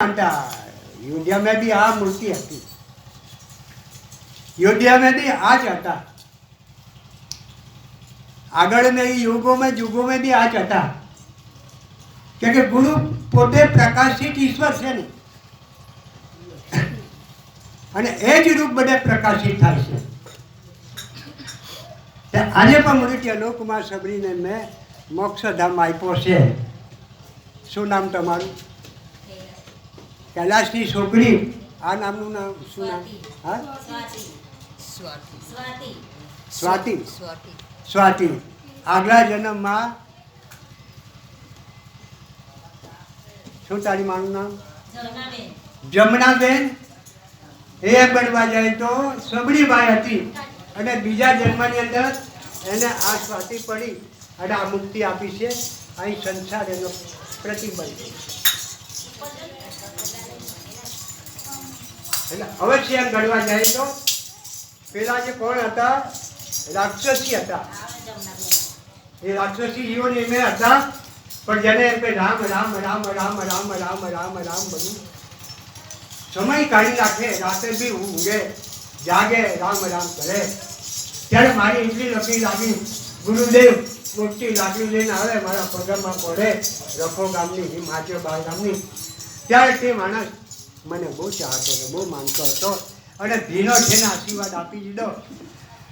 યોડિયા મેં બી આ મૂર્તિ હતી. યોડિયા મેં બી આ જ હતા. આગળ મેં યુગોમાં યુગોમાં બી આ જ હતા. કે ગુરુ પોતે પ્રકાશિત ઈશ્વર છે ને. અને એ જ રૂપ બધે પ્રકાશિત થાય છે. આજે પણ મૃત્યુ અનુકુમાર સબરીને મેં મોક્ષધામ આપ્યો છે. શું નામ તમારું? કૈલાસની છોકરી આ નામનું નામ શું નામ? હા? સ્વાતિ. સ્વાતિ. સ્વાતિ. સ્વાતિ. સ્વાતિ. સ્વાતિ. આગલા જન્મમાં શું તારી માનું નામ? જમનાબેન. એ બનવા જાય તો સબરીબાઈ હતી. અને બીજા જન્મની અંદર એને આ સ્વાતિ પડી અને આ મુક્તિ આપી છે. અહીં સંસાર એનો પ્રતિબંધ એટલે અવશ્ય એમ ગણવા જાય તો? પેલા જે કોણ હતા? રાક્ષસી હતા. જમનાબેન એ રાક્ષસી જીવોની મેં હતા. પણ જેને એમ કે રામ રામ રામ રામ રામ રામ રામ રામ બધું સમય કાઢી નાખે, રાતે બી ઊંઘે, જાગે, રામ રામ કરે. ત્યારે મારી એટલી લકી લાગી ગુરુદેવ. મોટી લાકડી લઈને આવે, મારા પગમાં પડે. રખો ગામની હિમાચલ બાર ગામની. ત્યારે તે માણસ મને બહુ ચાહતો હતો, બહુ માનતો હતો. અને ભીનો થઈને આશીર્વાદ આપી દીધો.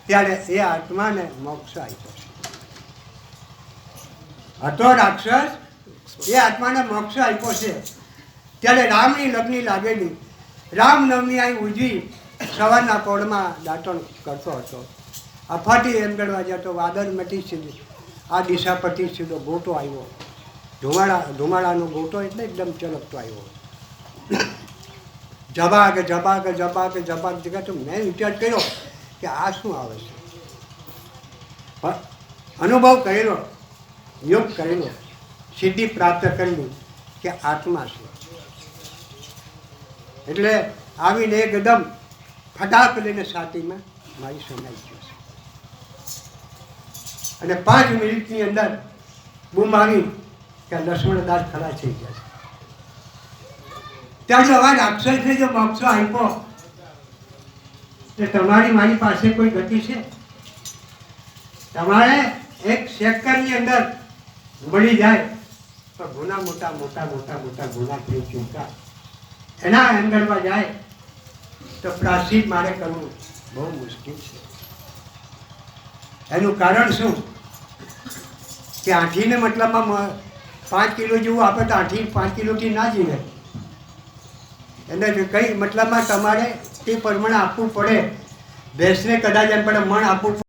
ત્યારે એ આત્માને મોક્ષ આપ્યો. છે હતો રાક્ષસ, એ આત્માને મોક્ષ આપ્યો છે. ત્યારે રામની લગ્ની લાગેલી. રામનવમી અહીં ઉજવી સવારના પોળમાં દાંતણ કરતો હતો. અફાટી એમ ગણવા જતો, વાદળ મટી સીધી. આ દિશા પરથી સીધો ગોટો આવ્યો. ધુમાડા, ધુમાડાનો ગોટો એટલે એકદમ ચલકતો આવ્યો. જબાગ જબાગ જબાગ જબાગ જગા તો મેં વિચાર કર્યો કે આ શું આવે છે. પણ અનુભવ કરેલો, યોગ કરેલો, સિદ્ધિ પ્રાપ્ત કરેલી કે આત્મા છે. એટલે આવીને એકદમ ફટાક લઈને સાતીમાં મારી સમાઈ છે. અને પાંચ મિનિટની અંદર બૂમ આવી કે લક્ષ્મણદાસ ખડા થઈ ગયા છે. ત્યાં અવાજ આ રાક્ષસને જો મોક્ષ આપ્યો. કે તમારી મારી પાસે કોઈ ગતિ છે? તમારે એક સેકન્ડની અંદર મળી જાય તો ગુના મોટા મોટા મોટા મોટા ગુના થઈ ચૂક્યા. એના અંદરમાં જાય તો પ્રાશ્ચિત મારે કરવું બહુ મુશ્કેલ છે. એનું કારણ શું? કે આઠીને મતલબમાં પાંચ કિલો જેવું આપે તો આઠી, પાંચ કિલોથી ના જીવે. એને કંઈ મતલબમાં તમારે તે પ્રમાણે આપવું પડે. ભેંસને કદાચ એમ પણ મણ આપવું